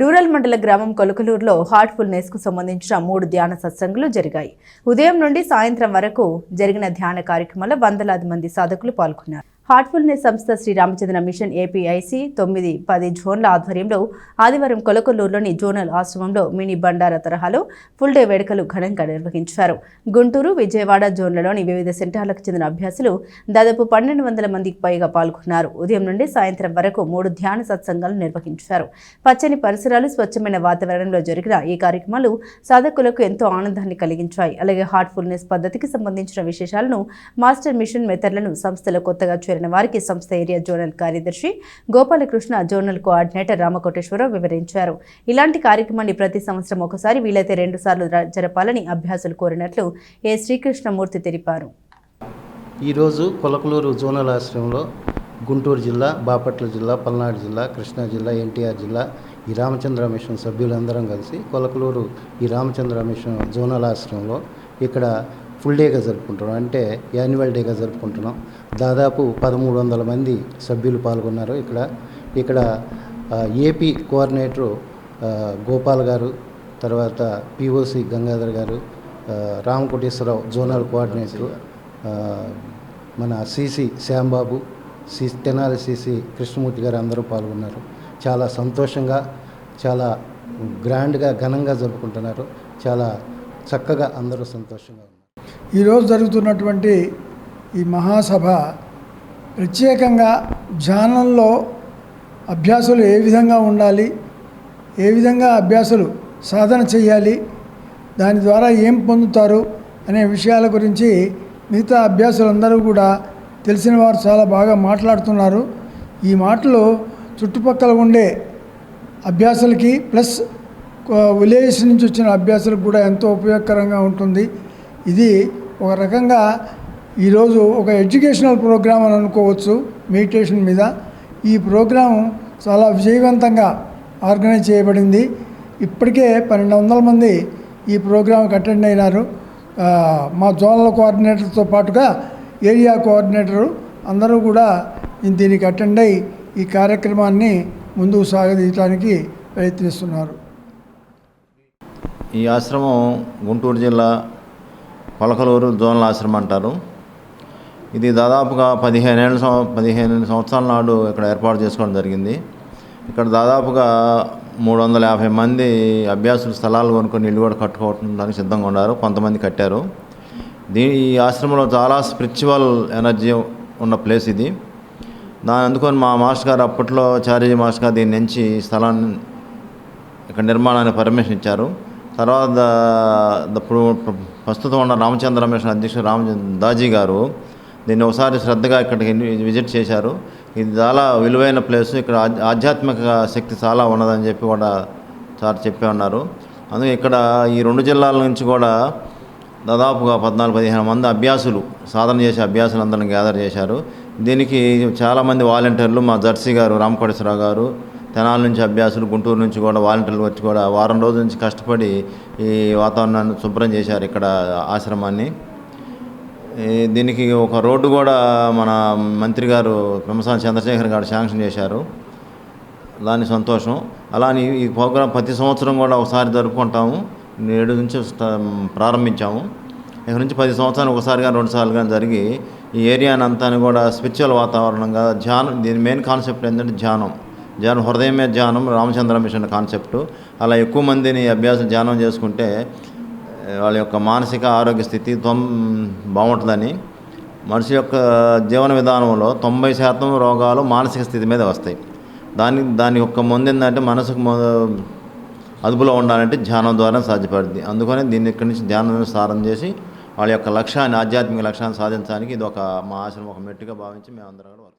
Rural మండల గ్రామం కొలకలూరులో హార్ట్ఫుల్నెస్కు సంబంధించిన మూడు ధ్యాన సత్సంగులు జరిగాయి. ఉదయం నుండి సాయంత్రం వరకు జరిగిన ధ్యాన కార్యక్రమంలో వందలాది మంది సాధకులు పాల్గొన్నారు. హార్ట్ఫుల్నెస్ సంస్థ శ్రీ రామచంద్ర మిషన్ ఏపీఐసి తొమ్మిది పది జోన్ల ఆధ్వర్యంలో ఆదివారం కొలకొల్లూరులోని జోనల్ ఆశ్రమంలో మినీ బండార తరహాలో ఫుల్ డే వేడుకలు ఘనంగా నిర్వహించారు. గుంటూరు విజయవాడ జోన్లలోని వివిధ సెంటర్లకు చెందిన అభ్యాసులు దాదాపు పన్నెండు వందల మందికి పైగా పాల్గొన్నారు. ఉదయం నుండి సాయంత్రం వరకు మూడు ధ్యాన సత్సంగాలు నిర్వహించారు. పచ్చని పరిసరాలు స్వచ్ఛమైన వాతావరణంలో జరిగిన ఈ కార్యక్రమాలు సాధకులకు ఎంతో ఆనందాన్ని కలిగించాయి. అలాగే హార్ట్ఫుల్నెస్ పద్ధతికి సంబంధించిన విశేషాలను మాస్టర్ మిషన్ మెథడ్లను సంస్థలో కొత్తగా చేరిన వారికి సంస్థ ఏరియా జోనల్ కార్యదర్శి గోపాలకృష్ణ జోనల్ కోఆర్డినేటర్ రామకోటేశ్వరరావు వివరించారు. ఇలాంటి కార్యక్రమాన్ని ప్రతి సంవత్సరం ఒకసారి వీలైతే రెండు సార్లు జరపాలని అభ్యాసులు కోరినట్లు ఏ. శ్రీకృష్ణమూర్తి తెలిపారు. ఈరోజు కొలకలూరు జోనల్ ఆశ్రమంలో గుంటూరు జిల్లా బాపట్ల జిల్లా పల్నాడు జిల్లా కృష్ణా జిల్లా ఎన్టీఆర్ జిల్లా ఈ రామచంద్ర మిషన్ సభ్యులందరం కలిసి కొలకలూరు ఈ రామచంద్ర మిషన్ జోనల్ ఆశ్రమంలో ఇక్కడ ఫుల్ డేగా జరుపుకుంటున్నాం. అంటే యాన్యువల్ డేగా జరుపుకుంటున్నాం. దాదాపు పదమూడు వందల మంది సభ్యులు పాల్గొన్నారు ఇక్కడ. ఇక్కడ ఏపీ కోఆర్డినేటరు గోపాల్ గారు తర్వాత POC Gangadhar garu Ramakoteswararao zonal coordinator మన CC Shyambabu C Tenali CC Krishnamurthy గారు అందరూ పాల్గొన్నారు. చాలా సంతోషంగా చాలా గ్రాండ్గా ఘనంగా జరుపుకుంటున్నారు. చాలా చక్కగా అందరూ సంతోషంగా ఈరోజు జరుగుతున్నటువంటి ఈ మహాసభ ప్రత్యేకంగా ధ్యానంలో అభ్యాసులు ఏ విధంగా ఉండాలి ఏ విధంగా అభ్యాసులు సాధన చేయాలి దాని ద్వారా ఏం పొందుతారు అనే విషయాల గురించి మిగతా అభ్యాసులందరూ కూడా తెలిసిన వారు చాలా బాగా మాట్లాడుతున్నారు. ఈ మాటలు చుట్టుపక్కల ఉండే అభ్యాసులకి ప్లస్ విలేజెస్ నుంచి వచ్చిన అభ్యాసులకు కూడా ఎంతో ఉపయోగకరంగా ఉంటుంది. ఇది ఒక రకంగా ఈరోజు ఒక ఎడ్యుకేషనల్ ప్రోగ్రామ్ అని అనుకోవచ్చు మెడిటేషన్ మీద. ఈ ప్రోగ్రాం చాలా విజయవంతంగా ఆర్గనైజ్ చేయబడింది. ఇప్పటికే పన్నెండు వందల మంది ఈ ప్రోగ్రాంకి అటెండ్ అయినారు. మా జోనల్ కోఆర్డినేటర్తో పాటుగా ఏరియా కోఆర్డినేటరు అందరూ కూడా దీనికి అటెండ్ అయి ఈ కార్యక్రమాన్ని ముందుకు సాగదీయడానికి ప్రయత్నిస్తున్నారు. ఈ ఆశ్రమం గుంటూరు జిల్లా పొలకలూరు జోనల్ ఆశ్రమం అంటారు. ఇది దాదాపుగా పదిహేను ఏళ్ళ సంవ పదిహేను సంవత్సరాల నాడు ఇక్కడ ఏర్పాటు చేసుకోవడం జరిగింది. ఇక్కడ దాదాపుగా మూడు వందల యాభై మంది అభ్యాసులు స్థలాలు కొనుక్కొని ఇల్లు కూడా కట్టుకోవడానికి సిద్ధంగా ఉన్నారు. కొంతమంది కట్టారు. దీని ఈ ఆశ్రమంలో చాలా స్పిరిచువల్ ఎనర్జీ ఉన్న ప్లేస్ ఇది. దాని అందుకొని మా మాస్టర్ గారు అప్పట్లో చార్జీ మాస్టర్ గారు దీన్ని నుంచి స్థలాన్ని ఇక్కడ నిర్మాణానికి పర్మిషన్ ఇచ్చారు. తర్వాత ఇప్పుడు ప్రస్తుతం ఉన్న రామచంద్ర మిషన్ అధ్యక్షుడు రామ దాజీ గారు దీన్ని ఒకసారి శ్రద్ధగా ఇక్కడికి విజిట్ చేశారు. ఇది చాలా విలువైన ప్లేస్. ఇక్కడ ఆధ్యాత్మిక శక్తి చాలా ఉన్నదని చెప్పి కూడా సార్ చెప్పి ఉన్నారు. అందుకే ఇక్కడ ఈ రెండు జిల్లాల నుంచి కూడా దాదాపుగా పద్నాలుగు పదిహేను మంది అభ్యాసులు సాధన చేసే అభ్యాసులు అందరిని గ్యాదర్ చేశారు. దీనికి చాలామంది వాలంటీర్లు మా జర్సీ గారు రామకోటేశ్వరరావు గారు తెనాల నుంచి అభ్యాసులు గుంటూరు నుంచి కూడా వాలంటీర్లు వచ్చి కూడా వారం రోజుల నుంచి కష్టపడి ఈ వాతావరణాన్ని శుభ్రం చేశారు ఇక్కడ ఆశ్రమాన్ని. ఈ దీనికి ఒక రోడ్డు కూడా మన మంత్రి గారు పెంసాని చంద్రశేఖర్ గారు శాంక్షన్ చేశారు. దాని సంతోషం. అలానే ఈ ప్రోగ్రాం ప్రతి సంవత్సరం కూడా ఒకసారి జరుపుకుంటాము. నేడు నుంచి ప్రారంభించాము. ఇక్కడ నుంచి పది సంవత్సరాలు ఒకసారి కానీ రెండు సార్లు కానీ జరిగి ఈ ఏరియానంతా కూడా స్పిరిచువల్ వాతావరణంగా ధ్యానం దీని మెయిన్ కాన్సెప్ట్ ఏంటంటే ధ్యానం. ధ్యానం హృదయమే ధ్యానం రామచంద్ర మిషన్ కాన్సెప్ట్. అలా ఎక్కువ మందిని అభ్యాసం ధ్యానం చేసుకుంటే వాళ్ళ యొక్క మానసిక ఆరోగ్య స్థితి తొం బాగుంటుందని. మనిషి యొక్క జీవన విధానంలో తొంభై శాతం రోగాలు మానసిక స్థితి మీద వస్తాయి. దాని దాని యొక్క ముందు ఏంటంటే మనసుకు అదుపులో ఉండాలంటే ధ్యానం ద్వారా సాధ్యపడుద్ది. అందుకని దీన్ని ఇక్కడి నుంచి ధ్యానం సారం చేసి వాళ్ళ యొక్క లక్ష్యాన్ని ఆధ్యాత్మిక లక్ష్యాన్ని సాధించడానికి ఇది ఒక మా ఆశ్రమం ఒక మెట్టుగా భావించి మేమందరం కూడా